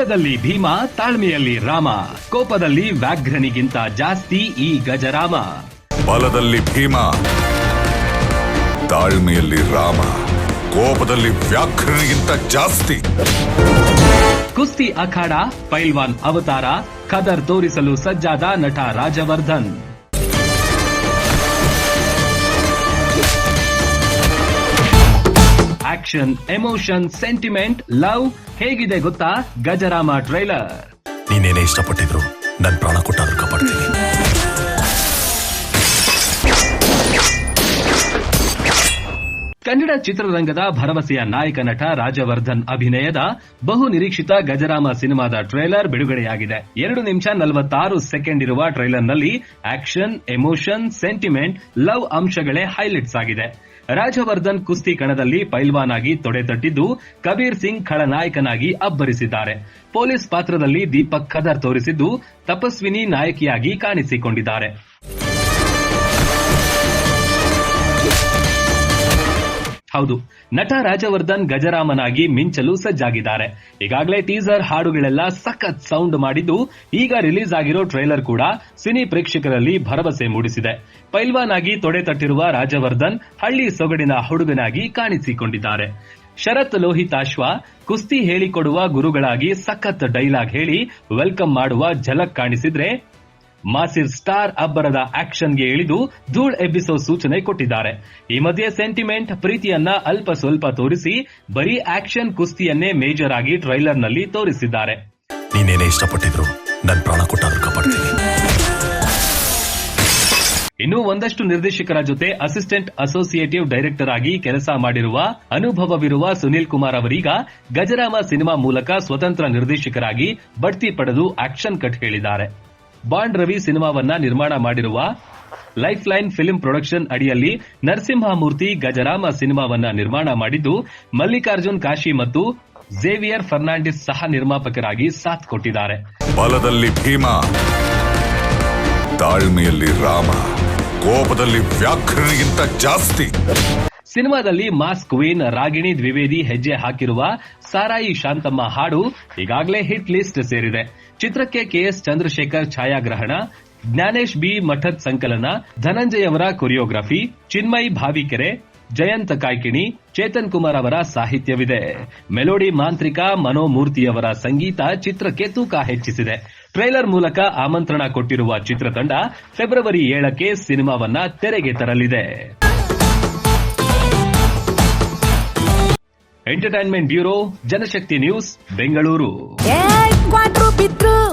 ಬಲದಲ್ಲಿ ಭೀಮ ತಾಳ್ಮೆಯಲ್ಲಿ ರಾಮ ಕೋಪದಲ್ಲಿ ವ್ಯಾಘ್ರನಿಗಿಂತ ಜಾಸ್ತಿ ಈ ಗಜರಾಮ. ಬಲದಲ್ಲಿ ಭೀಮ ತಾಳ್ಮೆಯಲ್ಲಿ ರಾಮ ಕೋಪದಲ್ಲಿ ವ್ಯಾಘ್ರನಿಗಿಂತ ಜಾಸ್ತಿ. ಕುಸ್ತಿ ಅಖಾಡ ಪೈಲ್ವಾನ್ ಅವತಾರ ಖದರ್ ತೋರಿಸಲು ಸಜ್ಜಾದ ನಟ Rajavardhan. Action emotion sentiment love ಹೇಗಿದೆ ಗೊತ್ತಾ? ಗಜರಾಮ ಟ್ರೈಲರ್. ನೀನೇನೇ ಇಷ್ಟಪಟ್ಟಿದ್ರು ನನ್ ಪ್ರಾಣ ಕೊಟ್ಟಾದ್ರೂ ಕಾಪಾಡ್ತೀನಿ. ಕನ್ನಡ ಚಿತ್ರರಂಗದ ಭರವಸೆಯ ನಾಯಕ ನಟ ರಾಜವರ್ಧನ್ ಅಭಿನಯದ ಬಹು ನಿರೀಕ್ಷಿತ ಗಜರಾಮ ಸಿನಿಮಾದ ಟ್ರೈಲರ್ ಬಿಡುಗಡೆಯಾಗಿದೆ. ಎರಡು ನಿಮಿಷ ನಲವತ್ತಾರು ಸೆಕೆಂಡ್ ಇರುವ ಟ್ರೈಲರ್ನಲ್ಲಿ ಆಕ್ಷನ್, ಎಮೋಷನ್, ಸೆಂಟಿಮೆಂಟ್, ಲವ್ ಅಂಶಗಳೇ ಹೈಲೈಟ್ಸ್ ಆಗಿದೆ. ರಾಜವರ್ಧನ್ ಕುಸ್ತಿ ಕಣದಲ್ಲಿ ಪೈಲ್ವಾನ್ ಆಗಿ ತೊಡೆ ತಟ್ಟಿದ್ದು ಕಬೀರ್ ಸಿಂಗ್ ಖಳನಾಯಕನಾಗಿ ಅಬ್ಬರಿಸಿದ್ದಾರೆ. ಪೊಲೀಸ್ ಪಾತ್ರದಲ್ಲಿ ದೀಪಕ್ ಖದರ್ ತೋರಿಸಿದ್ದು ತಪಸ್ವಿನಿ ನಾಯಕಿಯಾಗಿ ಕಾಣಿಸಿಕೊಂಡಿದ್ದಾರೆ. ಹೌದು. ನಟ ರಾಜವರ್ಧನ್ ಗಜರಾಮನಾಗಿ ಮಿಂಚಲು ಸಜ್ಜಾಗಿದ್ದಾರೆ. ಈಗಾಗಲೇ ಟೀಸರ್ ಹಾಡುಗಳೆಲ್ಲ ಸಖತ್ ಸೌಂಡ್ ಮಾಡಿದ್ದು, ಈಗ ರಿಲೀಸ್ ಆಗಿರೋ ಟ್ರೈಲರ್ ಕೂಡ ಸಿನಿ ಪ್ರೇಕ್ಷಕರಲ್ಲಿ ಭರವಸೆ ಮೂಡಿಸಿದೆ. ಪೈಲ್ವಾನ್ ಆಗಿ ತೊಡೆ ತಟ್ಟಿರುವ ರಾಜವರ್ಧನ್ ಹಳ್ಳಿ ಸೊಗಡಿನ ಹುಡುಗನಾಗಿ ಕಾಣಿಸಿಕೊಂಡಿದ್ದಾರೆ. ಶರತ್ ಲೋಹಿತಾಶ್ವ ಕುಸ್ತಿ ಹೇಳಿಕೊಡುವ ಗುರುಗಳಾಗಿ ಸಖತ್ ಡೈಲಾಗ್ ಹೇಳಿ ವೆಲ್ಕಮ್ ಮಾಡುವ ಝಲಕ್ ಕಾಣಿಸಿದ್ರೆ ಮಾಸಿರ್ ಸ್ಟಾರ್ ಅಬ್ಬರದ ಆಕ್ಷನ್ಗೆ ಇಳಿದು ಧೂಳ್ ಎಬ್ಬಿಸೋ ಸೂಚನೆ ಕೊಟ್ಟಿದ್ದಾರೆ. ಈ ಮಧ್ಯೆ ಸೆಂಟಿಮೆಂಟ್ ಪ್ರೀತಿಯನ್ನ ಅಲ್ಪ ಸ್ವಲ್ಪ ತೋರಿಸಿ ಬರೀ ಆಕ್ಷನ್ ಕುಸ್ತಿಯನ್ನೇ ಮೇಜರ್ ಆಗಿ ಟ್ರೈಲರ್ನಲ್ಲಿ ತೋರಿಸಿದ್ದಾರೆ. ನೀನೇನೇ ಇಷ್ಟಪಟ್ಟಿದ್ರು? ನನ್ನ ಪ್ರಾಣ ಕೊಟ್ಟಾದ್ರೂ ಕಾಪಾಡ್ತೀನಿ. ಇನ್ನು ಒಂದಷ್ಟು ನಿರ್ದೇಶಕರ ಜೊತೆ ಅಸಿಸ್ಟೆಂಟ್ ಅಸೋಸಿಯೇಟಿವ್ ಡೈರೆಕ್ಟರ್ ಆಗಿ ಕೆಲಸ ಮಾಡಿರುವ ಅನುಭವವಿರುವ ಸುನೀಲ್ ಕುಮಾರ್ ಅವರೀಗ ಗಜರಾಮ ಸಿನಿಮಾ ಮೂಲಕ ಸ್ವತಂತ್ರ ನಿರ್ದೇಶಕರಾಗಿ ಬಡ್ತಿ ಪಡೆದು ಆಕ್ಷನ್ ಕಟ್ ಹೇಳಿದ್ದಾರೆ. ಬಾಂಡ್ ರವಿ ಸಿನಿಮಾವನ್ನ ನಿರ್ಮಾಣ ಮಾಡಿರುವ ಲೈಫ್ ಲೈನ್ ಫಿಲ್ಮ್ ಪ್ರೊಡಕ್ಷನ್ ಅಡಿಯಲ್ಲಿ ನರಸಿಂಹಮೂರ್ತಿ ಗಜರಾಮ ಸಿನಿಮಾವನ್ನ ನಿರ್ಮಾಣ ಮಾಡಿದ್ದು ಮಲ್ಲಿಕಾರ್ಜುನ್ ಕಾಶಿ ಮತ್ತು ಝೇವಿಯರ್ ಫರ್ನಾಂಡಿಸ್ ಸಹ ನಿರ್ಮಾಪಕರಾಗಿ ಸಾಥ್ ಕೊಟ್ಟಿದ್ದಾರೆ. ಬಲದಲ್ಲಿ ಭೀಮ ತಾಳ್ಮೆಯಲ್ಲಿ ರಾಮ ಕೋಪದಲ್ಲಿ ವ್ಯಾಘ್ರನಿಗಿಂತ ಜಾಸ್ತಿ. ಸಿನಿಮಾದಲ್ಲಿ ಮಾಸ್ ಕ್ವೀನ್ ರಾಗಿಣಿ ದ್ವಿವೇದಿ ಹೆಜ್ಜೆ ಹಾಕಿರುವ ಸಾರಾಯಿ ಶಾಂತಮ್ಮ ಹಾಡು ಈಗಾಗಲೇ ಹಿಟ್ ಲಿಸ್ಟ್ ಸೇರಿದೆ. ಚಿತ್ರಕ್ಕೆ ಕೆಎಸ್ ಚಂದ್ರಶೇಖರ್ ಛಾಯಾಗ್ರಹಣ, ಜ್ಞಾನೇಶ್ ಬಿ ಮಠದ್ ಸಂಕಲನ, ಧನಂಜಯ್ ಅವರ ಕೊರಿಯೋಗ್ರಫಿ, ಚಿನ್ಮಯ್ ಭಾವಿಕೆರೆ, ಜಯಂತ ಕಾಯ್ಕಿಣಿ, ಚೇತನ್ ಕುಮಾರ್ ಅವರ ಸಾಹಿತ್ಯವಿದೆ. ಮೆಲೋಡಿ ಮಾಂತ್ರಿಕ ಮನೋಮೂರ್ತಿಯವರ ಸಂಗೀತ ಚಿತ್ರಕ್ಕೆ ತೂಕ ಹೆಚ್ಚಿಸಿದೆ. ಟ್ರೈಲರ್ ಮೂಲಕ ಆಮಂತ್ರಣ ಕೊಟ್ಟಿರುವ ಚಿತ್ರತಂಡ ಫೆಬ್ರವರಿ ಏಳಕ್ಕೆ ಸಿನಿಮಾವನ್ನ ತೆರೆಗೆ ತರಲಿದೆ. Entertainment bureau, Janashakti news, Bengaluru. Pitro